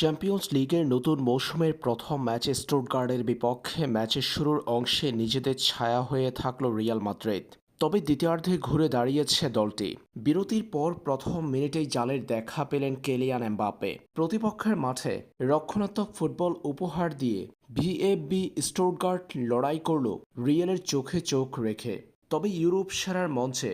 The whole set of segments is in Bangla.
চ্যাম্পিয়ন্স লিগের নতুন মৌসুমের প্রথম ম্যাচে স্টুটগার্ডের বিপক্ষে ম্যাচের শুরুর অংশে নিজেদের ছায়া হয়ে থাকল রিয়াল মাদ্রিদ। তবে দ্বিতীয়ার্ধে ঘুরে দাঁড়িয়েছে দলটি। বিরতির পর প্রথম মিনিটেই জালের দেখা পেলেন কেলিয়ান এমবাপে প্রতিপক্ষের মাঠে রক্ষণাত্মক ফুটবল উপহার দিয়ে ভিএফবি স্টুটগার্ড লড়াই করল রিয়ালের চোখে চোখ রেখে। তবে ইউরোপ সেরার মঞ্চে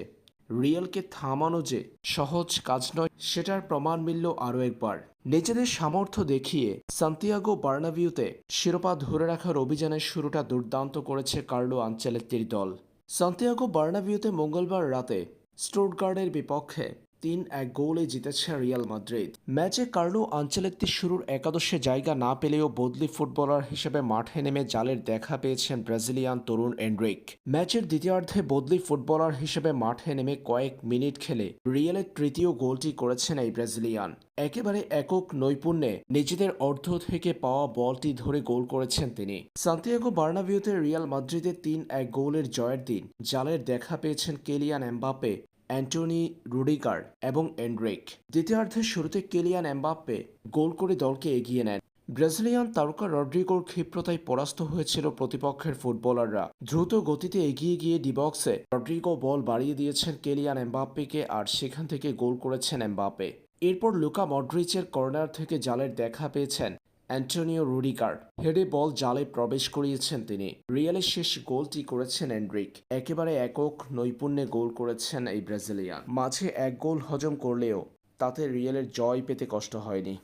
রিয়ালকে থামানো যে সহজ কাজ নয়, সেটার প্রমাণ মিলল আরও একবার। নিজেদের সামর্থ্য দেখিয়ে সান্তিয়াগো বার্নাভিউতে শিরোপা ধরে রাখার অভিযানের শুরুটা দুর্দান্ত করেছে কার্লো আঞ্চেলেত্তির দল। সান্তিয়াগো বার্নাভিউতে মঙ্গলবার রাতে স্টুটগার্ডের বিপক্ষে তিন এক গোলে জিতেছে রিয়াল মাদ্রিদ। ম্যাচে কার্লো আঞ্চেলেত্তির শুরুর একাদশে জায়গা না পেলেও বদলি ফুটবলার হিসেবে মাঠে নেমে জালের দেখা পেয়েছেন ব্রাজিলিয়ান তরুণ এন্ড্রিক ম্যাচের দ্বিতীয়ার্ধে বদলি ফুটবলার হিসেবে মাঠে নেমে কয়েক মিনিট খেলে রিয়ালের তৃতীয় গোলটি করেছেন এই ব্রাজিলিয়ান। একেবারে একক নৈপুণ্যে নিজেদের অর্ধ থেকে পাওয়া বলটি ধরে গোল করেছেন তিনি। সান্তিয়াগো বার্নাভিউতে রিয়াল মাদ্রিদের তিন এক গোলের জয়ের দিন। জালের দেখা পেয়েছেন কেলিয়ান এমবাপ্পে। অ্যান্টনি রুডিগার এবং এন্ড্রিক দ্বিতীয়ার্ধের শুরুতে কেলিয়ান এমবাপ্পে গোল করে দলকে এগিয়ে নেন। ব্রাজিলিয়ান তারকা রড্রিগোর ক্ষিপ্রতায় পরাস্ত হয়েছিল প্রতিপক্ষের ফুটবলাররা। দ্রুত গতিতে এগিয়ে গিয়ে ডিবক্সে রড্রিগো বল বাড়িয়ে দিয়েছেন কেলিয়ান এমবাপ্পেকে আর সেখান থেকে গোল করেছেন এমবাপ্পে। এরপর লুকা মডরিচের কর্নার থেকে জালের দেখা পেয়েছেন অ্যান্টোনিও রুডিকার হেডে বল জালে প্রবেশ করিয়েছেন তিনি। রিয়ালের শেষ গোলটি করেছেন এন্ড্রিক একেবারে একক নৈপুণ্যে গোল করেছেন এই ব্রাজিলিয়ান। মাঝে এক গোল হজম করলেও তাতে রিয়ালের জয় পেতে কষ্ট হয়নি।